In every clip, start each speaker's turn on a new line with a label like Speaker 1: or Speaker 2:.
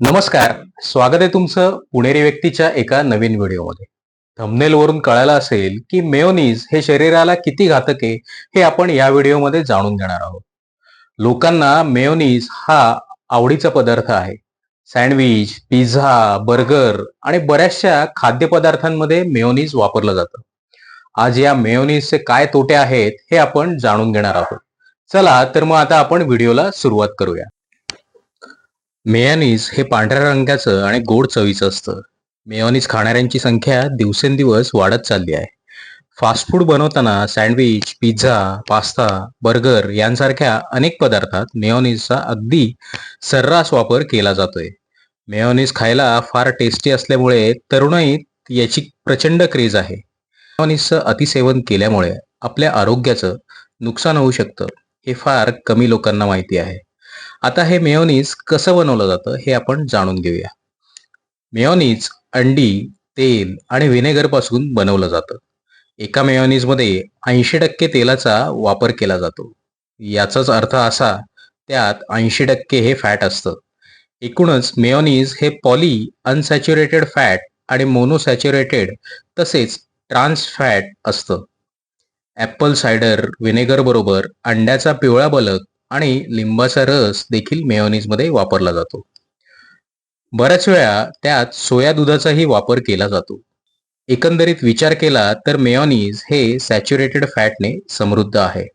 Speaker 1: नमस्कार. स्वागत आहे तुमचं पुणेरी व्यक्तीच्या एका नवीन व्हिडिओमध्ये. थंबनेल वरून कळायला असेल की मेयोनीज हे शरीराला किती घातक आहे हे आपण या व्हिडिओमध्ये जाणून घेणार आहोत. लोकांना मेयोनीज हा आवडीचा पदार्थ आहे. सँडविच पिझ्झा बर्गर आणि बऱ्याचशा खाद्यपदार्थांमध्ये मेयोनीज वापरलं जातं. आज या मेयोनीजचे काय तोटे आहेत हे आपण जाणून घेणार आहोत. चला तर मग आता आपण व्हिडिओला सुरुवात करूया. मेयोनीज हे पांढऱ्या रंगाचं आणि गोड चवीचं असतं. मेयोनीज खाणाऱ्यांची संख्या दिवसेंदिवस वाढत चालली आहे. फास्ट फूड बनवताना सँडविच पिझ्झा पास्ता बर्गर यांसारख्या अनेक पदार्थात मेयोनीजचा अगदी सर्रास वापर केला जातोय. मेयोनीज खायला फार टेस्टी असल्यामुळे तरुणाईत याची प्रचंड क्रेज आहे. मेयोनीजचं अतिसेवन केल्यामुळे आपल्या आरोग्याचं नुकसान होऊ शकतं हे फार कमी लोकांना माहिती आहे. आता हे मेयोनीज कसं बनवलं जातं हे आपण जाणून घेऊया. मेयोनीज अंडी तेल आणि व्हिनेगरपासून बनवलं जातं. एका मेयोनीजमध्ये ऐंशी टक्के तेलाचा वापर केला जातो. याचाच अर्थ असा त्यात ऐंशी टक्के हे फॅट असतं. एकूणच मेयोनीज हे पॉली अनसॅच्युरेटेड फॅट आणि मोनोसॅच्युरेटेड तसेच ट्रान्स फॅट असतं. ॲपल सायडर व्हिनेगर बरोबर अंड्याचा पिवळा बलक आणि लिंबाचा रस देखील मेयोनीजमध्ये वापरला जातो. बऱ्याच वेळा त्यात सोया दुधाचाही वापर केला जातो. एकंदरीत विचार केला तर मेयोनीज हे सॅच्युरेटेड फॅटने समृद्ध आहे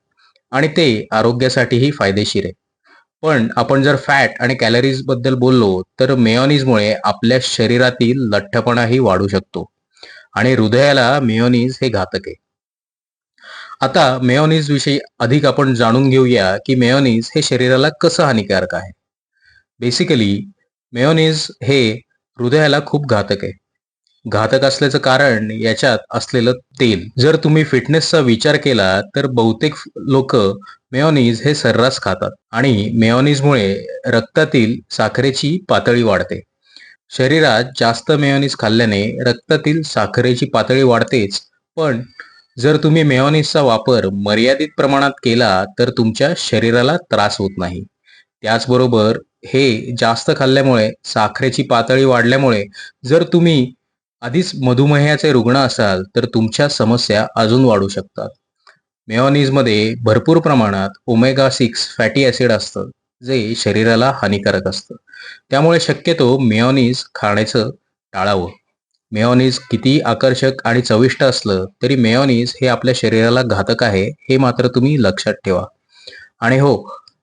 Speaker 1: आणि ते आरोग्यासाठीही फायदेशीर आहे. पण आपण जर फॅट आणि कॅलरीजबद्दल बोललो तर मेयोनीजमुळे आपल्या शरीरातील लठ्ठपणाही वाढू शकतो आणि हृदयाला मेयोनीज हे घातक आहे. आता मेयोनीज विषयी अधिक आपण जाणून घेऊया की मेयोनीज हे शरीराला कसं हानिकारक आहे. बेसिकली मेयोनीज हे हृदयाला खूप घातक आहे. घातक असल्याचं कारण याच्यात असलेलं तेल. जर तुम्ही फिटनेसचा विचार केला तर बहुतेक लोक मेयोनीज हे सर्रास खातात आणि मेयोनीजमुळे रक्तातील साखरेची पातळी वाढते. शरीरात जास्त मेयोनीज खाल्ल्याने रक्तातील साखरेची पातळी वाढतेच पण जर तुम्ही मेयोनीजचा वापर मर्यादित प्रमाणात केला तर तुमच्या शरीराला त्रास होत नाही. त्याचबरोबर हे जास्त खाल्ल्यामुळे साखरेची पातळी वाढल्यामुळे जर तुम्ही आधीच मधुमेहाचे रुग्ण असाल तर तुमच्या समस्या अजून वाढू शकतात. मेयोनीजमध्ये भरपूर प्रमाणात ओमेगा सिक्स फॅटी ॲसिड असतं जे शरीराला हानिकारक असतं. त्यामुळे शक्यतो मेओनीज खाण्याचं टाळावं. मेयोनीज किती आकर्षक आणि चविष्ट असलं तरी मेयोनीज हे आपल्या शरीराला घातक आहे हे मात्र तुम्ही लक्षात ठेवा. आणि हो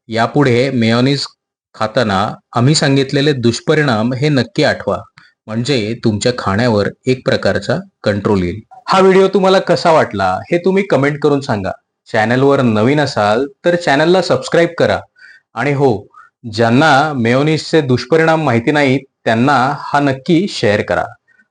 Speaker 1: यापुढे मेयोनीज खाताना आम्ही सांगितलेले दुष्परिणाम हे नक्की आठवा. म्हणजे तुमच्या खाण्यावर एक प्रकारचा कंट्रोल येईल. हा व्हिडिओ तुम्हाला कसा वाटला हे तुम्ही कमेंट करून सांगा. चॅनलवर नवीन असाल तर चॅनलला सबस्क्राईब करा. आणि हो ज्यांना मेयोनीजचे दुष्परिणाम माहिती नाहीत त्यांना हा नक्की शेअर करा.